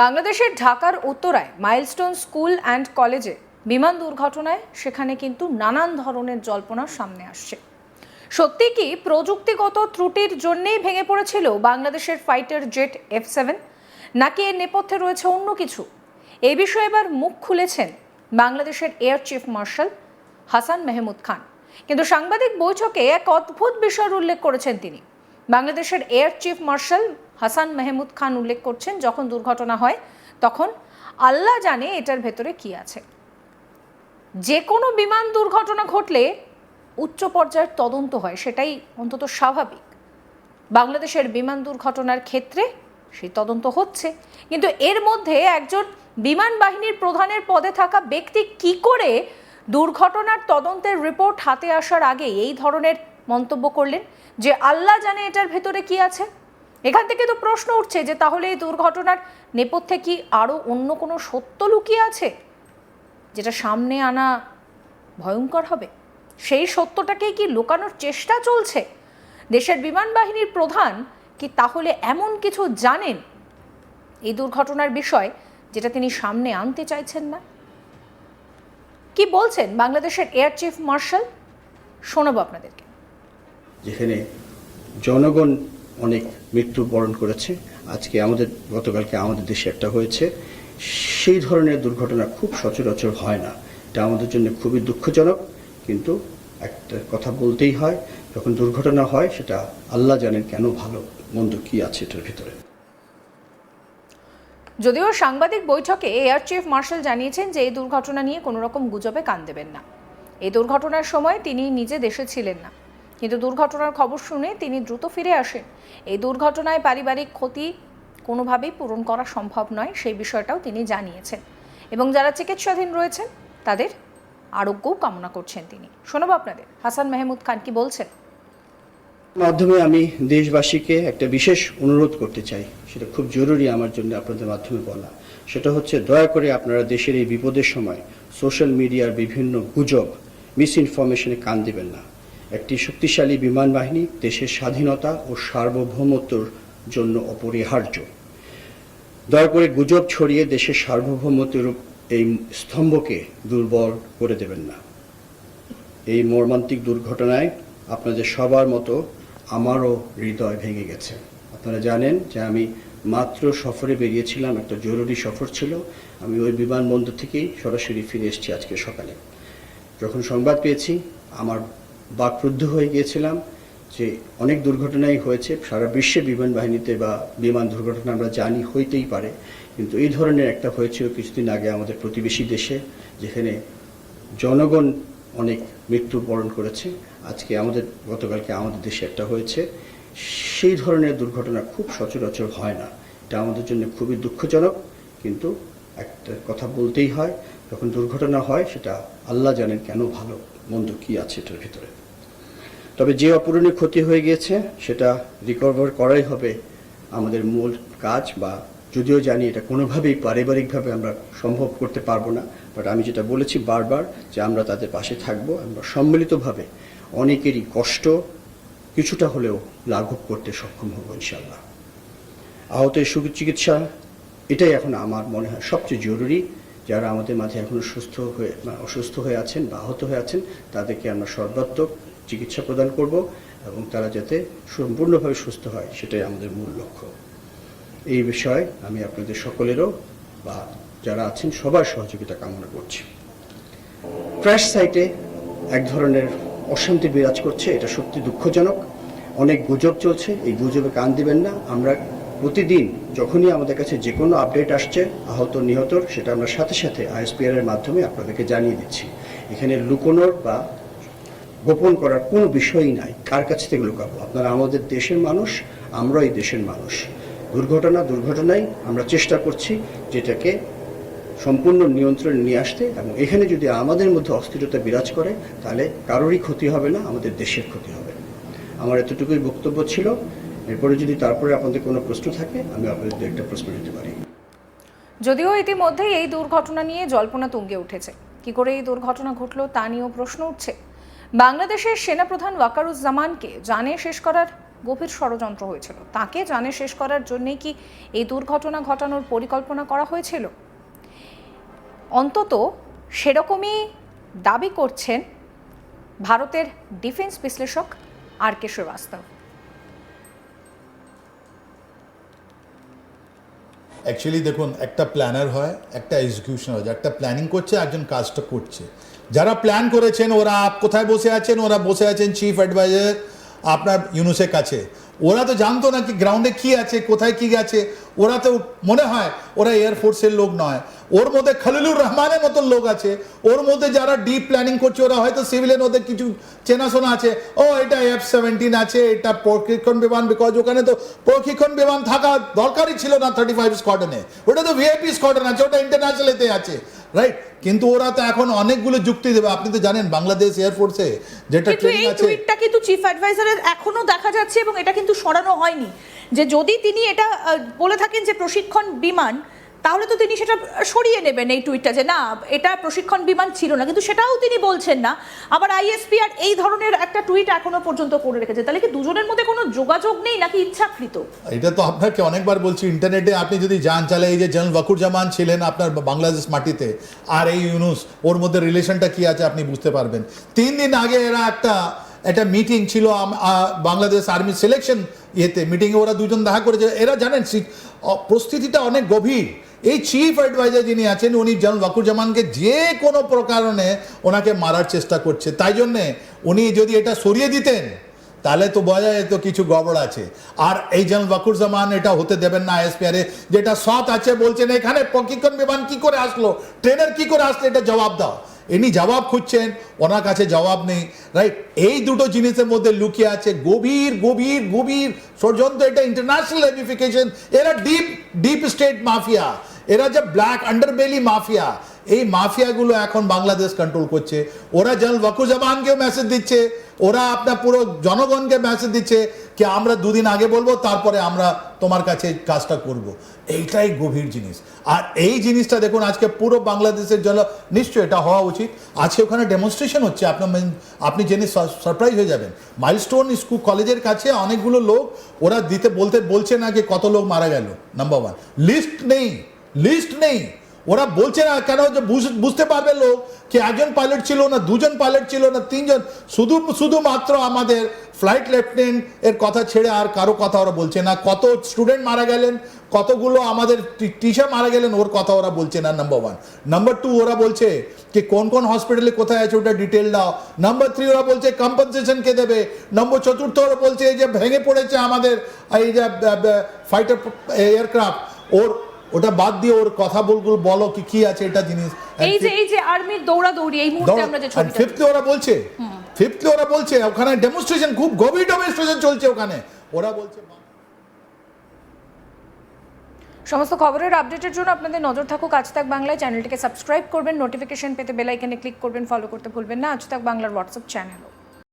বাংলাদেশের ঢাকার উত্তরায় মাইলস্টোন স্কুল অ্যান্ড কলেজে বিমান দুর্ঘটনায় সেখানে কিন্তু নানান ধরনের জল্পনা সামনে আসছে। সত্যি কি প্রযুক্তিগত ত্রুটির জন্যেই ভেঙে পড়েছিল বাংলাদেশের ফাইটার জেট এফ সেভেন নাকি এর নেপথ্যে রয়েছে অন্য কিছু? এ বিষয়ে এবার মুখ খুলেছেন বাংলাদেশের air chief marshal Hasan Mahmud Khan. কিন্তু সাংবাদিক বৈঠকে এক অদ্ভুত বিষয়ের উল্লেখ করেছেন তিনি। বাংলাদেশের air chief marshal Hasan Mahmud Khan উল্লেখ করছেন, যখন দুর্ঘটনা হয়, তখন আল্লাহ জানে এটার ভেতরে কি আছে। যে কোনো বিমান দুর্ঘটনা ঘটলে উচ্চ পর্যায়ের তদন্ত হয়, সেটাই অন্তত স্বাভাবিক। বাংলাদেশের বিমান দুর্ঘটনার ক্ষেত্রে সেই তদন্ত হচ্ছে। কিন্তু এর মধ্যে একজন বিমান বাহিনীর প্রধানের পদে থাকা ব্যক্তি কি করে দুর্ঘটনার তদন্তের রিপোর্ট হাতে আসার আগে এই ধরনের মন্তব্য করলেন যে আল্লাহ জানে এটার ভেতরে কি আছে? এখান থেকে তো প্রশ্ন উঠছে যে তাহলে এই দুর্ঘটনার নেপথ্যে কি আরও অন্য কোনো সত্য লুকিয়ে আছে? যেটা সামনে আনা ভয়ঙ্কর হবে? সেই সত্যটাকেই কি লুকানোর চেষ্টা চলছে? দেশের বিমান বাহিনীর প্রধান কি তাহলে এমন কিছু জানেন? এই দুর্ঘটনার বিষয় যেটা তিনি সামনে আনতে চাইছেন না? কি বলছেন বাংলাদেশের এয়ার চিফ মার্শাল? শোনাবো আপনাদেরকে। যেখানে জনগণ অনেক মৃত্যুবরণ করেছে। আজকে আমাদের, গতকালকে আমাদের দেশে একটা হয়েছে। সেই ধরনের দুর্ঘটনা খুব সচরাচর হয় না। এটা আমাদের জন্য খুবই দুঃখজনক, কিন্তু একটা কথা বলতেই হয়, যখন দুর্ঘটনা হয়, সেটা আল্লাহ জানেন কেন ভালো, মন্দ কি আছে এটার ভিতরে। যদিও সাংবাদিক বৈঠকে এয়ার চিফ মার্শাল জানিয়েছেন যে এই দুর্ঘটনা নিয়ে কোনো রকম গুজবে কান দেবেন না। এই দুর্ঘটনার সময় তিনি নিজে দেশে ছিলেন না। কিন্তু দুর্ঘটনার খবর শুনে তিনি দ্রুত ফিরে আসেন। এই দুর্ঘটনায় পারিবারিক ক্ষতি কোনোভাবেই পূরণ করা সম্ভব নয়, সেই বিষয়টাও তিনি জানিয়েছেন। এবং যারা চিকিৎসাধীন রয়েছেন, তাদের আরোগ্যও কামনা করছেন তিনি। শোনাবো আপনাদের। হাসান মেহমুদ খান কি বলছেন? মাধ্যমে আমি দেশবাসীকে একটা বিশেষ অনুরোধ করতে চাই। সেটা খুব জরুরি আমার জন্য আপনাদের মাধ্যমে বলা। সেটা হচ্ছে দয়া করে আপনারা দেশের এই বিপদের সময় সোশ্যাল মিডিয়ার বিভিন্ন গুজব মিস ইনফরমেশনে কান দেবেন না। একটি শক্তিশালী বিমান বাহিনী দেশের স্বাধীনতা ও সার্বভৌমত্বর জন্য অপরিহার্য। দয়া করে গুজব ছড়িয়ে দেশের সার্বভৌমত্বের এই স্তম্ভকে দুর্বল করে দেবেন না। এই মর্মান্তিক দুর্ঘটনায় আপনাদের সবার মতো আমারও হৃদয় ভেঙে গেছে। আপনারা জানেন যে আমি মাত্র সফরে বেরিয়েছিলাম, একটা জরুরি সফর ছিল। আমি ওই বিমানবন্দর থেকেই সরাসরি ফিরে এসেছি আজকে সকালে। যখন সংবাদ পেয়েছি, আমার বাকরুদ্ধ হয়ে গিয়েছিলাম যে অনেক দুর্ঘটনাই হয়েছে। সারা বিশ্বে বিমান বাহিনীতে বা বিমান দুর্ঘটনা আমরা জানি, হইতেই পারে। কিন্তু এই ধরনের একটা হয়েছিল কিছুদিন আগে আমাদের প্রতিবেশী দেশে, যেখানে জনগণ অনেক মৃত্যুবরণ করেছে। আজকে আমাদের, গতকালকে আমাদের দেশে একটা হয়েছে। সেই ধরনের দুর্ঘটনা খুব সচরাচর হয় না। এটা আমাদের জন্য খুবই দুঃখজনক, কিন্তু একটা কথা বলতেই হয়, যখন দুর্ঘটনা হয় সেটা আল্লাহ জানেন কেন ভালো, মন্দ কি আছে এটার ভিতরে। তবে যে অপূরণীয় ক্ষতি হয়ে গিয়েছে, সেটা রিকভার করাই হবে আমাদের মূল কাজ বা যদিও জানি এটা কোনোভাবেই পারিবারিকভাবে আমরা সম্ভব করতে পারব না বাট আমি যেটা বলেছি বারবার যে আমরা তাদের পাশে থাকব, আমরা সম্মিলিতভাবে অনেকেরই কষ্ট কিছুটা হলেও লাঘব করতে সক্ষম হব ইনশাল্লাহ আহতের সুচিকিৎসা এটাই এখন আমার মনে হয় সবচেয়ে জরুরি। যারা আমাদের মাঝে এখনও সুস্থ হয়ে, অসুস্থ হয়ে আছেন বা আহত হয়ে আছেন, তাদেরকে আমরা সর্বাত্মক চিকিৎসা প্রদান করব এবং তারা যাতে সম্পূর্ণভাবে সুস্থ হয়, সেটাই আমাদের মূল লক্ষ্য। এই বিষয়ে আমি আপনাদের সকলেরও বা যারা আছেন সবার সহযোগিতা কামনা করছি। ক্র্যাশ সাইটে এক ধরনের অশান্তি বিরাজ করছে, এটা সত্যি দুঃখজনক। অনেক গুজব চলছে, এই গুজবে কান দিবেন না। আমরা প্রতিদিন যখনই আমাদের কাছে যে কোনো আপডেট আসছে, আহত নিহতর সেটা আমরা সাথে সাথে আইএসপিআর এর মাধ্যমে আপনাদেরকে জানিয়ে দিচ্ছি। এখানে লুকোনোর বা গোপন করার কোনো বিষয়ই নাই। কার কাছ থেকে লুকাবো? আপনারা আমাদের দেশের মানুষ আমরা এই দেশের মানুষ। দুর্ঘটনা দুর্ঘটনায় আমরা চেষ্টা করছি যেটাকে সম্পূর্ণ নিয়ন্ত্রণে নিয়ে আসতে এবং এখানে যদি আমাদের মধ্যে অস্থিরতা বিরাজ করে, তাহলে কারোরই ক্ষতি হবে না, আমাদের দেশের ক্ষতি হবে। আমার এতটুকুই বক্তব্য ছিল। এরপরে যদি তারপরে আপনাদের কোনো প্রশ্ন থাকে, আমি আপনাদের একটা প্রশ্ন নিতে পারি। যদিও ইতিমধ্যেই এই দুর্ঘটনা নিয়ে জল্পনা তুঙ্গে উঠেছে। কি করে এই দুর্ঘটনা ঘটলো তা নিয়েও প্রশ্ন উঠছে। বাংলাদেশের সেনাপ্রধান ওয়াকারুজ্জামানকে জানে শেষ করার গভীর ষড়যন্ত্র হয়েছিল। তাকে জানে শেষ করার জন্যই কি এই দুর্ঘটনা ঘটানোর পরিকল্পনা করা হয়েছিল? অন্তত সেরকমই দাবি করছেন ভারতের ডিফেন্স বিশ্লেষক আর কে শ্রীবাস্তব। অ্যাকচুয়ালি দেখুন, একটা প্ল্যানার হয়, একটা এক্সিকিউশন হয়, একটা প্ল্যানিং করছে, একজন কাজটা করছে। যারা প্ল্যান করেছেন, ওরা কোথায় বসে আছেন? ওরা বসে আছেন চিফ অ্যাডভাইজার আপনার ইউনুসের কাছে। ওরা তো জানতো না কি গ্রাউন্ডে কি আছে, কোথায় কি গেছে ওরা তো মনে হয় ওরা এয়ারফোর্সের লোক নয়। ওর মধ্যে খালিলুর রহমানের মতন লোক আছে। ওর মধ্যে যারা ডিপ প্ল্যানিং করছে, ওরা হয়তো সিভিলের ওদের কিছু চেনাশোনা আছে। ও, এটা এফ সেভেন্টিন আছে, এটা প্রশিক্ষণ বিমান বিকজ ওখানে তো প্রশিক্ষণ বিমান থাকা দরকারই ছিল না থার্টি ফাইভ স্কোয়াডনে ওটা তো ভিআইপি স্কোয়াডন আছে, ওটা ইন্টারন্যাশনাল এতে আছে। রাইট কিন্তু ওরা তো এখন অনেকগুলো যুক্তি দেবে। আপনি তো জানেন বাংলাদেশ এয়ারফোর্সে যেটা কিন্তু ট্রেনিং এই আছে টুইটটা কিন্তু চিফ অ্যাডভাইজারের এখনও দেখা যাচ্ছে এবং এটা কিন্তু সরানো হয়নি। যে যদি তিনি এটা বলে থাকেন যে প্রশিক্ষণ বিমান তাহলে তো তিনি সেটা সরিয়ে নেবেন এই টুইটটা যে না, এটা প্রশিক্ষণ বিমান ছিল না, কিন্তু সেটাও তিনি বলছেন না। আবার আইএসপি আর এই ধরনের একটা টুইট এখনও পর্যন্ত করে রেখেছে। তাহলে কি দুজনের মধ্যে কোনো যোগাযোগ নেই নাকি ইচ্ছাকৃত? এটা তো আপনাকে অনেকবার বলছি ইন্টারনেটে আপনি যদি যান চালে এই যে জেনারেল বাকুর জামান ছিলেন আপনার বাংলাদেশ মাটিতে, আর এই ইউনুস, ওর মধ্যে রিলেশনটা কি আছে আপনি বুঝতে পারবেন। তিন দিন আগে এরা একটা একটা মিটিং ছিল বাংলাদেশ আর্মি সিলেকশন ইয়েতে মিটিংয়ে ওরা দুজন দেখা করেছে। এরা জানেন প্রস্তুতিটা অনেক গভীর। এই চিফ অ্যাডভাইজার যিনি আছেন, উনি জেনারেল ওয়াকুর জামানকে যে কোনো প্রকারণে ওনাকে মারার চেষ্টা করছে। তাই জন্যে উনি যদি এটা সরিয়ে দিতেন, তাহলে তো বোঝা যেত কিছু গড়বড় আছে। আর এই যেমন বাকুর জামান এটা হতে দেবেন না এসপিআরে যেটা সৎ আছে বলছেন, এখানে প্রশিক্ষণ বিমান কি করে আসলো? ট্রেনের কি করে আসলো? এটা জবাব দাও। ইনি জবাব খুঁজছেন, ওনার কাছে জবাব নেই রাইট এই দুটো জিনিসের মধ্যে লুকিয়ে আছে গভীর গভীর গভীর, ষড়যন্ত্র, এটা ইন্টারন্যাশনাল রেমিফিকেশন এরা ডিপ ডিপ স্টেট মাফিয়া এরা যে ব্ল্যাক আন্ডারবেলি মাফিয়া এই মাফিয়াগুলো এখন বাংলাদেশ কন্ট্রোল করছে। ওরা জেনারেল ওয়াকুজামানকেও মেসেজ দিচ্ছে। ওরা আপনার পুরো জনগণকে মেসেজ দিচ্ছে কি আমরা দুদিন আগে বলব, তারপরে আমরা তোমার কাছে কাজটা করব। এইটাই গভীর জিনিস। আর এই জিনিসটা দেখুন, আজকে পুরো বাংলাদেশের জন্য নিশ্চয়ই এটা হওয়া উচিত। আজকে ওখানে ডেমনস্ট্রেশন হচ্ছে। আপনার আপনি জেনে সারপ্রাইজ হয়ে যাবেন। মাইলস্টোন স্কুল কলেজের কাছে অনেকগুলো লোক, ওরা দিতে বলতে, বলছে না যে কত লোক মারা গেল নাম্বার ওয়ান লিস্ট নেই লিস্ট নেই। ওরা বলছে না কেন যে বুঝ- বুঝতে পারবে লোক কি একজন পাইলট ছিল না, দুজন পাইলট ছিল না, তিনজন। শুধু শুধুমাত্র আমাদের ফ্লাইট লেফটেন্যান্ট এর কথা ছেড়ে আর কারও কথা ওরা বলছে না। কত স্টুডেন্ট মারা গেলেন, কতগুলো আমাদের টিচার মারা গেলেন, ওর কথা ওরা বলছে না নাম্বার ওয়ান নাম্বার টু ওরা বলছে কি কোন কোন হসপিটালে কোথায় আছে ওটা ডিটেল দাও। নাম্বার থ্রি ওরা বলছে কম্পনসেশন কে দেবে। নম্বর চতুর্থ, ওরা বলছে এই যে ভেঙে পড়েছে আমাদের এই যে ফাইটার এয়ারক্রাফট ওর ওটা বাদ দিয়ে ওর কথা বলগুলো বলো কি কি আছে এটা জিনিস। এই যে এই যে আর্মির দৌড়াদৌড়ি এই মুহূর্তে আমরা যে ছবিটা ফিফথে ওরা বলছে ফিফথে ওরা বলছে ওখানে ডেমনস্ট্রেশন খুব গভীর ডেমনস্ট্রেশন চলছে ওখানে। ওরা বলছে সমস্ত খবরের আপডেটের জন্য আপনাদের নজর থাকুক আজ তাক বাংলায়। চ্যানেলটিকে সাবস্ক্রাইব করবেন নোটিফিকেশন পেতে বেল আইকনে ক্লিক করবেন ফলো করতে ভুলবেন না। আজ তাক বাংলার হোয়াটসঅ্যাপ চ্যানেলও